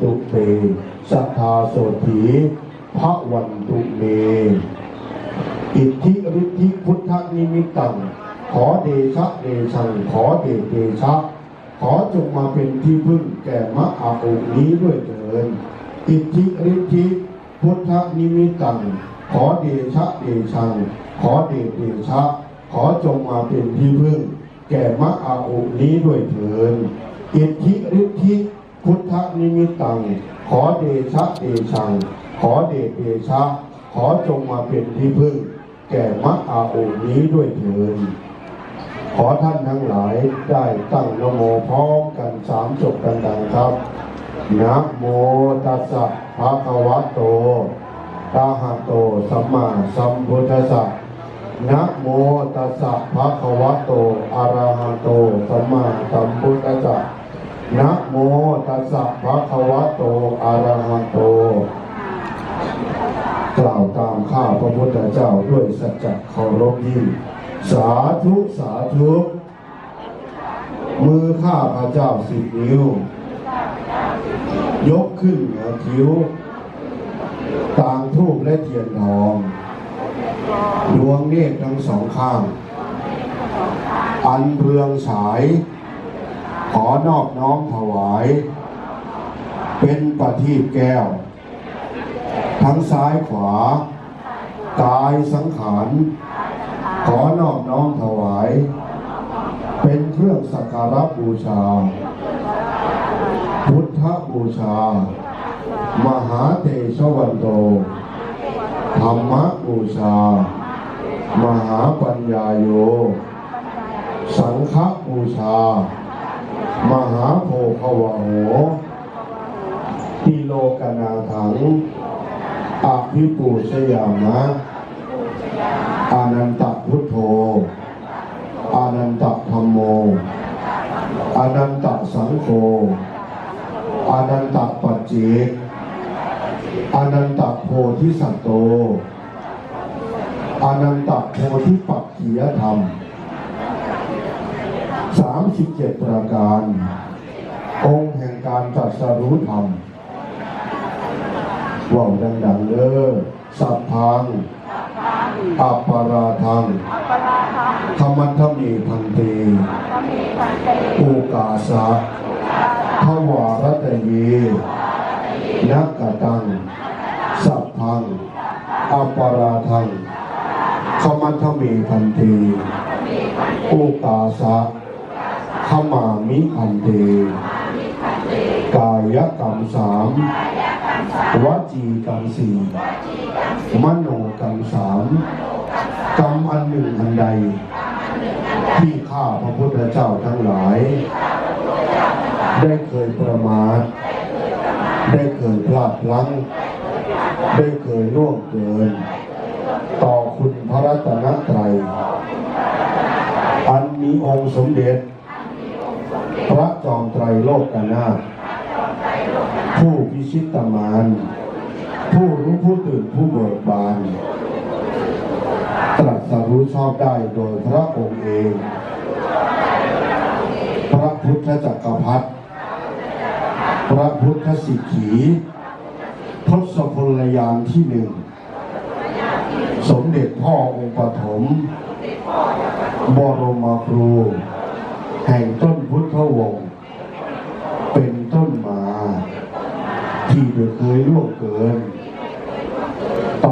ตุเตสัทธาโสถีพระวันตุเม อิทธิฤทธิพุทธนิมิตตัง ขอเดชะเดชัง ขอเดเดชะ ขอจงมาเป็นที่พึ่งแก่มะอาอุนี้ด้วยเถิดอิทธิฤทธิพุทธนิมิตตัง ขอเดชะเดชัง ขอเดเดชะ ขอจงมาเป็นที่พึ่ง แก่มะอาอุนี้ด้วยเถิดอิทธิฤทธิ พุทธนิมิตตัง ขอเดชะเดชัง ขอเดชเดชะ ขอจงมาเป็นที่พึ่ง แก่มะอาอุนี้ด้วยเถิดขอท่านทั้งหลายได้ตั้งนโมพร้อมกันสามจบกันดังครับนะโมตัสสะภะคะวะโตอะหะโตสัมมาสัมพุทธัสสะนะโมตัสสะภะคะวะโตอะระหะโตสัมมา นะโมตัสสะภะคะวะโตอะระหะโต กล่าวตามข้าพระพุทธเจ้าด้วยสัจจะเคารพยิ่งสาธุสาธุมือข้าพระเจ้าสิบนิ้ว ยกขึ้นเหนือคิ้ว ต่างทูบและเทียนทอง ดวงเนตรทั้งสองข้าง อันเรืองฉาย ขอนอบน้อมถวาย เป็นประทีปแก้ว ทั้งซ้ายขวา กายสังขาร ขอนอบน้อมถวาย เป็นเครื่องสักการะบูชา พุทธบูชา มหาเตชวันโต ธรรมบูชา มหาปัญญาโย สังฆบูชา มหาโพคาวะโหติโลกนาถังอภิปูชยามะอานันตพุทโธอานันตธรรมโมอานันตสังโฆอานันตปัจเจกอานันตโพธิสัตโตอานันตโพธิปักขียธรรม สามสิบเจ็ดประการ องค์แห่งการตรัสรู้ธรรมว่าวดังๆเด้อสัพพังอัปปาราทังธรรมันธมีพันตีอุกาสะทวารัตเยนักกตัง สัพพังอัปปาราทังธรรมันธมีพันตีอุกาสะ ขมามิพันตีกายกรรมสามวจีกรรมสี่มโนกรรมสามกรรมอันหนึ่งอันใด ที่ข้าพระพุทธเจ้าทั้งหลาย ได้เคยประมาทได้เคยพลาดพลั้ง ได้เคยล่วงเกิน ต่อคุณพระรัตนตรัยอันมีองค์สมเด็จ พระจอมไตรโลกนาถผู้พิชิตตมาน ผู้รู้ผู้ตื่นผู้เบิกบาน ตรัสรู้ชอบได้โดยพระองค์เอง พระพุทธจักรพรรดิพระพุทธสิกขีทศพลยานที่หนึ่ง สมเด็จพ่อองค์ปฐม บรมครู แห่งต้นพุทธวงศ์เป็นต้นมา ที่ได้เคยล่วงเกิน